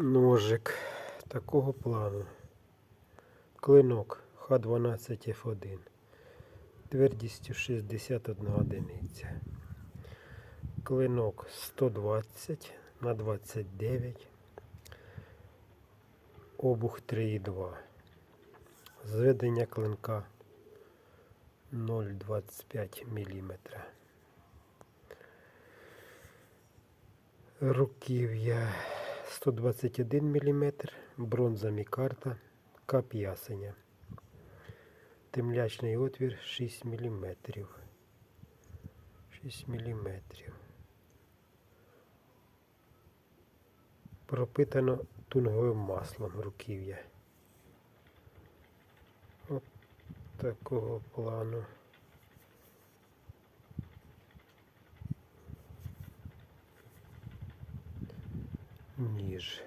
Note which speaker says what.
Speaker 1: Ножик такого плану. Клинок Х12Ф1. Твердістю 61 одиниця. Клинок 120 на 29. Обух 3,2. Зведення клинка 0,25 мм. Руків'я 121 мм, бронза мікарта, кап ясеня. Темлячний отвір 6 мм. 6 мм. Пропитано тунговим маслом руків'я. От такого плану. Ніж.